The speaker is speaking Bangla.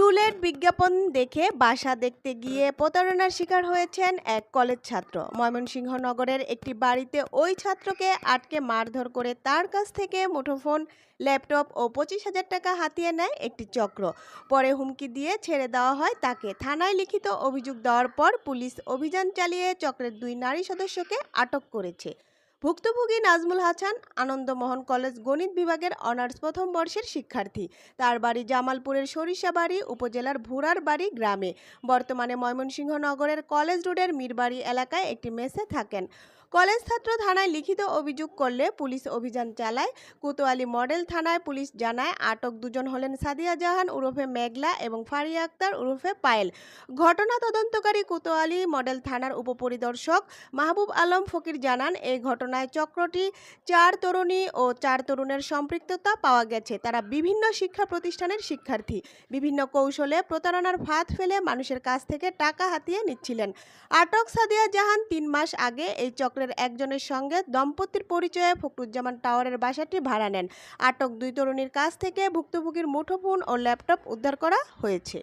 টুলেট বিজ্ঞাপন দেখে বাসা দেখতে গিয়ে প্রতারণার শিকার হয়েছেন এক কলেজ ছাত্র। ময়মনসিংহ নগরের একটি বাড়িতে ওই ছাত্রকে আটকে মারধর করে তার কাছ থেকে মুঠোফোন, ল্যাপটপ ও পঁচিশ হাজার টাকা হাতিয়ে নেয় একটি চক্র। পরে হুমকি দিয়ে ছেড়ে দেওয়া হয় তাকে। থানায় লিখিত অভিযোগ দেওয়ার পর পুলিশ অভিযান চালিয়ে চক্রের দুই নারী সদস্যকে আটক করেছে। ভুক্তভোগী নাজমুল হাসান আনন্দমোহন কলেজ গণিত বিভাগের অনার্স প্রথম বর্ষের শিক্ষার্থী। তার বাড়ি জামালপুরের সরিষাবাড়ি উপজেলার ভুরার বাড়ি গ্রামে। বর্তমানে ময়মনসিংহ নগরের কলেজ রোডের মিরবাড়ি এলাকায় একটি মেসে থাকেন। কলেজ ছাত্র থানায় লিখিত অভিযোগ করলে পুলিশ অভিযান চালায়। কোতোয়ালি মডেল থানায় পুলিশ জানায়, আটক দুজন হলেন সাদিয়া জাহান ওরফে মেঘলা এবং ফারিয়া আক্তার ওরফে পায়েল। ঘটনা তদন্তকারী কোতোয়ালি মডেল থানার উপপরিদর্শক মাহবুব আলম ফকির জানান, এই ঘটনায় চক্রটি চার তরুণী ও চার তরুণের সম্পৃক্ততা পাওয়া গেছে। তারা বিভিন্ন শিক্ষা প্রতিষ্ঠানের শিক্ষার্থী। বিভিন্ন কৌশলে প্রতারণার ফাঁদ ফেলে মানুষের কাছ থেকে টাকা হাতিয়ে নিচ্ছিলেন। আটক সাদিয়া জাহান তিন মাস আগে এই চক্রের একজনের সঙ্গে দম্পতির পরিচয়ে ফখরুজ্জামান টাওয়ারের বাসাটি ভাড়া নেন। আটক দুই তরুণীর কাছ থেকে ভুক্তভোগীর মুঠোফোন ও ল্যাপটপ উদ্ধার করা হয়েছে।